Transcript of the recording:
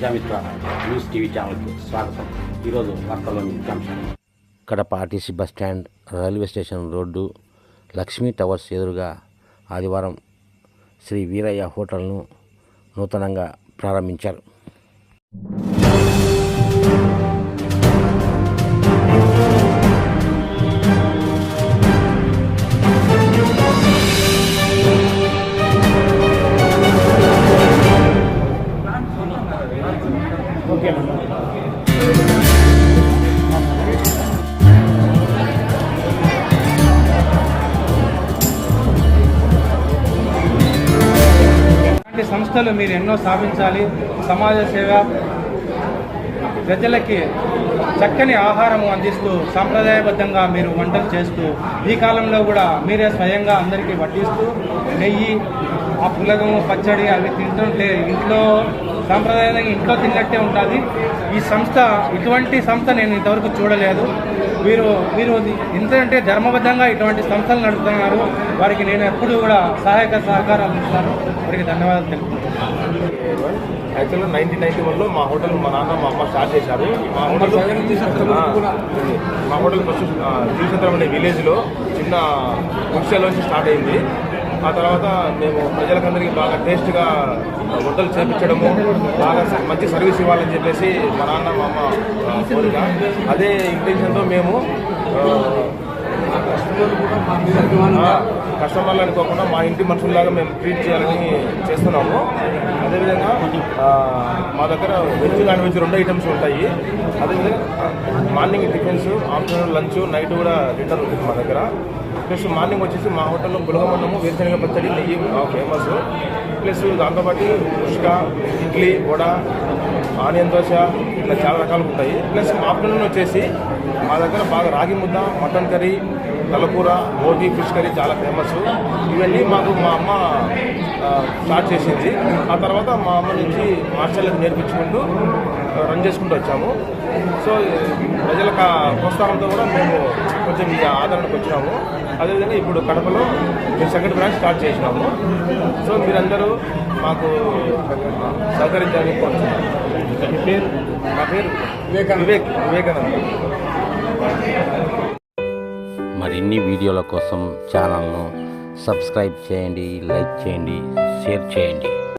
Prajamitra news TV ఛానల్కి స్వాగతం. ఈరోజు వార్తల్లోని ముఖ్యాంశాలు Kadapa RTC bus stand railway station road Lakshmi towers ఎదురుగా ఆదివారం శ్రీ వీరయ్య హోటల్ను నూతనంగా ప్రారంభించారు. సంస్థలు మీరు ఎన్నో స్థాపించాలి. సమాజ సేవ ప్రజలకి చక్కని ఆహారము అందిస్తూ సాంప్రదాయబద్ధంగా మీరు వంటలు చేస్తూ ఈ కాలంలో కూడా మీరే స్వయంగా అందరికీ వడ్డిస్తూ నెయ్యి ఆ పులగము పచ్చడి అవి తింటుంటే ఇంట్లో సాంప్రదాయంగా ఇంట్లో తిన్నట్టే ఉంటుంది. ఈ సంస్థ ఇటువంటి సంస్థ నేను ఇంతవరకు చూడలేదు. వీరు మీరు ఎంతంటే ధర్మబద్ధంగా ఇటువంటి సంస్థలు నడుపుతున్నారు. వారికి నేను ఎప్పుడు కూడా సహాయక సహకారాలు ఇస్తాను. వారికి ధన్యవాదాలు తెలుపుతున్నాను యాక్చువల్గా నైన్టీన్ నైన్టీ వన్లో మా హోటల్ మా నాన్న మా అమ్మ స్టార్ట్ చేశారు. మా హోటల్ మా హోటల్ ఫస్ట్ అనే విలేజ్లో చిన్న నుంచి స్టార్ట్ అయింది. ఆ తర్వాత మేము ప్రజలకందరికీ బాగా టేస్ట్గా వంటలు చేపించడము బాగా మంచి సర్వీస్ ఇవ్వాలని చెప్పేసి మా నాన్న మా అమ్మ కోరిక. అదే ఇంటెన్షన్తో మేము కస్టమర్లు అనుకోకుండా మా ఇంటి మనుషుల్లాగా మేము ట్రీట్ చేయాలని చేస్తున్నాము. అదేవిధంగా మా దగ్గర వెజ్ నాన్ వెజ్ రెండు ఐటమ్స్ ఉంటాయి. అదేవిధంగా morning tiffins afternoon lunch night కూడా డిన్నర్ ఉంటుంది మా దగ్గర. ప్లస్ మార్నింగ్ వచ్చేసి మా హోటల్లో పులగమన్నము వేరుశనగ పచ్చడి నెయ్యి ఫేమస్ ప్లస్ దాంతోపాటు ఉష్క ఇడ్లీ వడ ఆనియన్ దోశ ఇట్లా చాలా రకాలు ఉంటాయి. ప్లస్ ఆఫ్టర్నూన్ వచ్చేసి మా దగ్గర బాగా రాగి ముద్ద మటన్ కర్రీ తలకూర బోటి ఫిష్ కర్రీ చాలా ఫేమస్. ఇవన్నీ మాకు మా అమ్మ స్టార్ట్ చేసింది. ఆ తర్వాత మా అమ్మ నుంచి మాస్టర్లకు నేర్పించుకుంటూ రన్ చేసుకుంటూ వచ్చాము. సో ప్రజల ప్రోత్సాహంతో కూడా మేము కొంచెం ఈ ఆదరణకు వచ్చినాము. అదేవిధంగా ఇప్పుడు కడపలో మేము సెకండ్ బ్రాంచ్ స్టార్ట్ చేసినాము. సో మీరందరూ మాకు సహకరించాలని కోరుతున్నాను మీ పేరు? నా పేరు వివేక్ వివేకానంద. మరిన్ని వీడియోల కోసం ఛానల్ను సబ్స్క్రైబ్ చేయండి లైక్ చేయండి షేర్ చేయండి.